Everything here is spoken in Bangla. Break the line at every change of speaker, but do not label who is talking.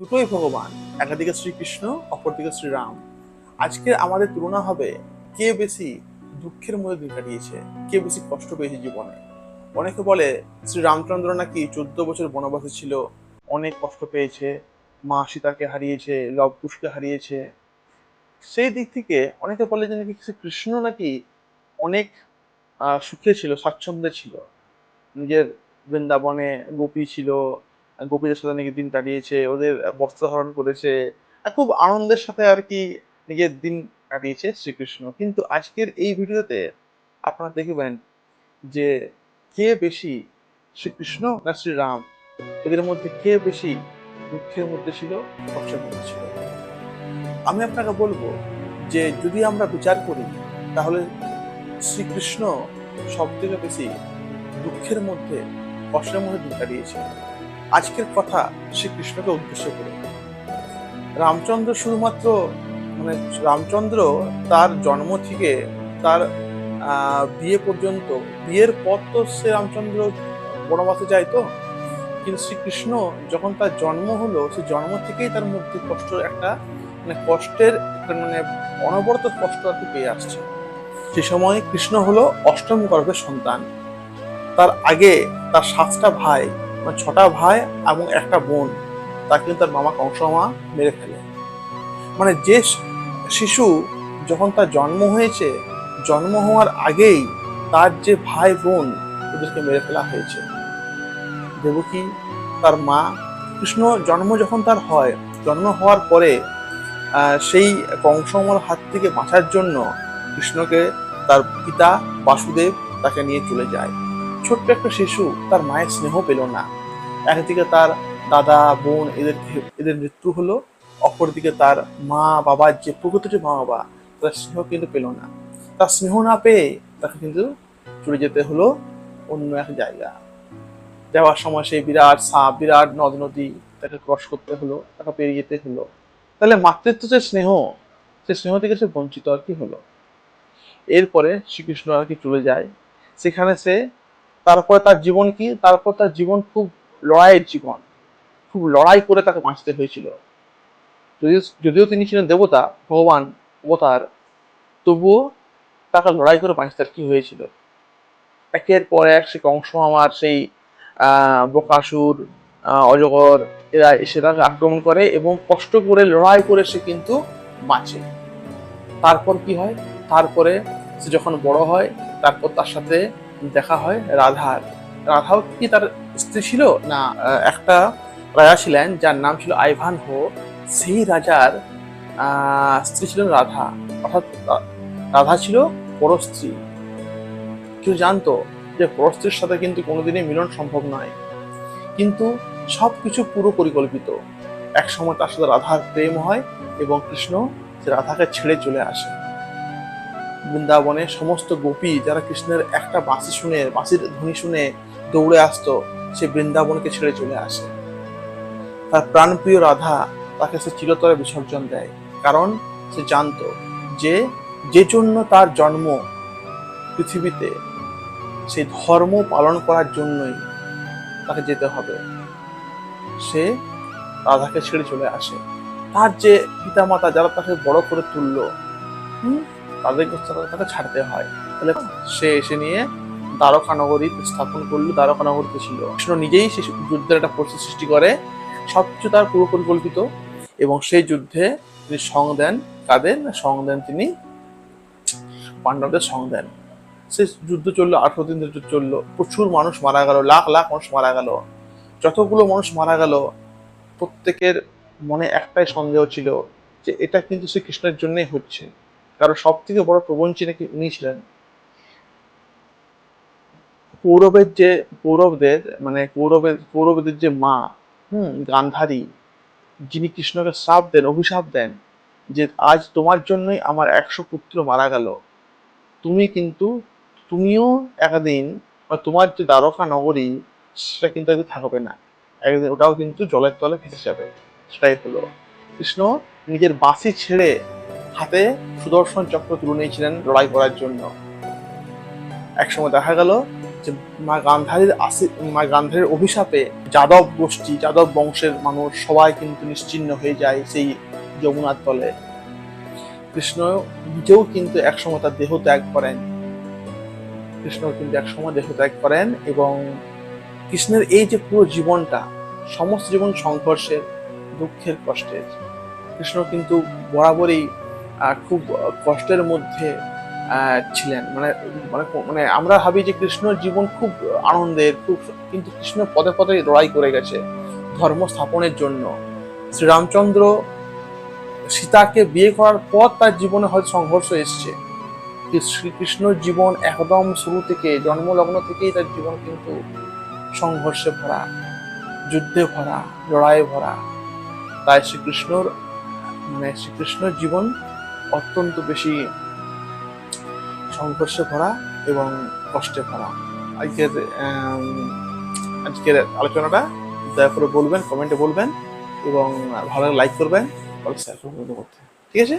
দুটোই ভগবান, একদিকে শ্রীকৃষ্ণ, অপরদিকে শ্রীরাম। আজকে আমাদের তুলনা হবে কে বেশি দুঃখের মধ্যে দিন কাটিয়েছে, কে বেশি কষ্ট পেয়েছে জীবনে। অনেকে বলে শ্রী রামচন্দ্র নাকি চোদ্দ বছর বনবাসে ছিল, অনেক কষ্ট পেয়েছে, মা সীতাকে হারিয়েছে লব কুশকে হারিয়েছে। সেই দিক থেকে অনেকে বলে যে নাকি কৃষ্ণ নাকি অনেক সুখে ছিল, স্বাচ্ছন্দ্যে ছিল। নিজের বৃন্দাবনে গোপী ছিল গোপীদের সাথে নাকি দিন কাটিয়েছে, ওদের বস্ত্রহরণ করেছে খুব আনন্দের সাথে আর কি নিজের দিন কাটিয়েছে শ্রীকৃষ্ণ। কিন্তু আজকের এই ভিডিওতে আপনারা দেখবেন যে কে বেশি শ্রীকৃষ্ণ না শ্রীরাম? এদের মধ্যে কে বেশি দুঃখের মধ্যে ছিল কষ্টের মধ্যে ছিল? আমি আপনাকে বলব যে যদি আমরা বিচার করি, তাহলে শ্রীকৃষ্ণ সব থেকে বেশি দুঃখের মধ্যে, কষ্টের মধ্যে দিন কাটিয়েছে। আজকের কথা শ্রীকৃষ্ণকে উদ্দেশ্য করে। রামচন্দ্র শুধুমাত্র মানে রামচন্দ্র তার জন্ম থেকে তার বিয়ে পর্যন্ত, বিয়ের পর তো সে রামচন্দ্র বনবাসে যায় তো? কিন্তু শ্রীকৃষ্ণ যখন তার জন্ম হলো, সে জন্ম থেকেই তার মধ্যে কষ্ট, একটা মানে কষ্টের মানে অনবরত কষ্ট আর কি পেয়ে আসছে। সে সময় কৃষ্ণ হলো অষ্টম গর্ভের সন্তান। তার আগে তার সাতটা ভাই মানে ছটা ভাই এবং একটা বোন তাকে কিন্তু তার মামা কংসমা মেরে ফেলে। মানে যে শিশু যখন তার জন্ম হয়েছে, জন্ম হওয়ার আগেই তার যে ভাই বোন ওদেরকে মেরে ফেলা হয়েছে। দেবকী, তার মা, কৃষ্ণ জন্ম যখন তার হয়, জন্ম হওয়ার পরে সেই কংসমর হাত থেকে বাঁচার জন্য কৃষ্ণকে তার পিতা বাসুদেব তাকে নিয়ে চলে যায়। ছোট্ট একটা শিশু তার মায়ের স্নেহ পেল না। একদিকে তার দাদা, বোন এদের এদের মৃত্যু হলো, অপরদিকে তার মা বাবার যে প্রকৃত যে মা, বাবা, তার স্নেহ কিন্তু পেল না। তার স্নেহ না পেয়ে তাকে কিন্তু চলে যেতে হলো অন্য এক জায়গা। যাওয়ার সময় সেই বিরাট সাপ, বিরাট নদ নদী তাকে ক্রস করতে হলো, তাকে পেরিয়ে যেতে হলো। তাহলে মাতৃত্ব যে স্নেহ, সে স্নেহ থেকে সে বঞ্চিত আর কি হলো? এরপরে শ্রীকৃষ্ণ আর কি চলে যায়। সেখানে সে তারপরে তার জীবন কি? তারপর তার জীবন খুব লড়াইয়ের জীবন। খুব লড়াই করে তাকে বাঁচতে হয়েছিল। যদিও যদিও তিনি ছিলেন দেবতা, ভগবান, অবতার, তবুও তাকে লড়াই করে বাঁচতে কি হয়েছিল। একের পর এক সে কংস আমার সেই বকাসুর অজগর, এরা এসে তাকে আক্রমণ করে এবং কষ্ট করে, লড়াই করে সে কিন্তু বাঁচে। তারপর কি হয়? তারপরে সে যখন বড় হয়, তারপর তার সাথে দেখা হয় রাধার রাধাও কি তার স্ত্রী ছিল? না একটা রাজা ছিলেন যার নাম ছিল আইভান হো। সেই রাজার স্ত্রী ছিলেন রাধা। অর্থাৎ রাধা ছিল পরস্ত্রী। কেউ জানতো যে পরস্ত্রীর সাথে কিন্তু কোনোদিনই মিলন সম্ভব নয়। কিন্তু সব কিছু পুরো পরিকল্পিত। এক সময় তার সাথে রাধার প্রেম হয় এবং কৃষ্ণ রাধাকে ছেড়ে চলে আসে। বৃন্দাবনে সমস্ত গোপী যারা কৃষ্ণের একটা বাঁশি শুনে বাঁশির ধ্বনি শুনে দৌড়ে আসতো সে বৃন্দাবনকে ছেড়ে চলে আসে। তার প্রাণপ্রিয় রাধা তাকে সে চিরতরে বিসর্জন দেয় কারণ সে জানতো যে যে জন্য তার জন্ম পৃথিবীতে সেই ধর্ম পালন করার জন্যই তাকে যেতে হবে। সে রাধাকে ছেড়ে চলে আসে। তার যে পিতামাতা যারা তাকে বড় করে তুললো হুম, তাদেরকে তাকে- ছাড়তে হয়। তাহলে সে এসে নিয়ে দ্বারকা নগরী স্থাপন করল, দ্বারকা নগরীতে ছিল। কৃষ্ণ নিজেই সে যুদ্ধের একটা পরিস্থিতি সৃষ্টি করে। সবকিছু তার পুরো পরিকল্পিত এবং সেই যুদ্ধে তিনি সং দেন কাদের? সং দেন তিনি পাণ্ডবদের সং দেন। সে যুদ্ধ চলল, আঠারো দিন ধরে চলল। প্রচুর মানুষ মারা গেল, লাখ লাখ মানুষ মারা গেল। যতগুলো মানুষ মারা গেল, প্রত্যেকের মনে একটাই সন্দেহ ছিল যে এটা কিন্তু শ্রীকৃষ্ণের জন্যই হচ্ছে। কারণ সব থেকে বড় প্রবঞ্চী নাকি উনি ছিলেন কৌরবের যে, কৌরবদের মানে কৌরবের, কৌরবদের যে মা, হুম, গান্ধারী, যিনি কৃষ্ণকে শ্রাপ দেন, অভিশাপ দেন, যে আজ তোমার জন্যই আমার একশো পুত্র মারা গেল। তুমি কিন্তু, তুমিও একদিন তোমার যে দ্বারকা নগরী, সেটা কিন্তু একদিন থাকবে না। একদিন ওটাও কিন্তু জলের তলে ভেসে যাবে। সেটাই হলো। কৃষ্ণ নিজের বাঁশি ছেড়ে হাতে সুদর্শন চক্র তুলে নিয়েছিলেন লড়াই করার জন্য। একসময় দেখা গেল যে মা গান্ধারীর আসি, মা গান্ধারীর অভিশাপে যাদব গোষ্ঠী, যাদব বংশের মানুষ সবাই কিন্তু নিশ্চিহ্ন হয়ে যায় সেই যমুনার তলে। কৃষ্ণ নিজেও কিন্তু একসময় তার দেহ ত্যাগ করেন। কৃষ্ণ কিন্তু একসময় দেহ ত্যাগ করেন এবং কৃষ্ণের এই যে পুরো জীবনটা, সমস্ত জীবন সংঘর্ষের, দুঃখের কষ্টের, কৃষ্ণ কিন্তু বরাবরই খুব কষ্টের মধ্যে ছিলেন। মানে মানে মানে আমরা ভাবি যে কৃষ্ণর জীবন খুব আনন্দের, খুব, কিন্তু কৃষ্ণ পদে পদে লড়াই করে গেছে ধর্ম স্থাপনের জন্য। শ্রীরামচন্দ্র সীতাকে বিয়ে করার পর তার জীবনে হয়তো সংঘর্ষ এসছে। শ্রীকৃষ্ণর জীবন একদম শুরু থেকে, জন্মলগ্ন থেকেই তার জীবন কিন্তু সংঘর্ষে ভরা, যুদ্ধে ভরা, লড়াইয়ে ভরা। তাই শ্রীকৃষ্ণর মানে শ্রীকৃষ্ণর জীবন অত্যন্ত বেশি সংঘর্ষে ভরা এবং কষ্টে ভরা। আজকের আজকের আলোচনাটা দয়া করে বলবেন কমেন্টে বলবেন এবং ভালো লাইক করবেন। শেয়ার করবেন ঠিক আছে?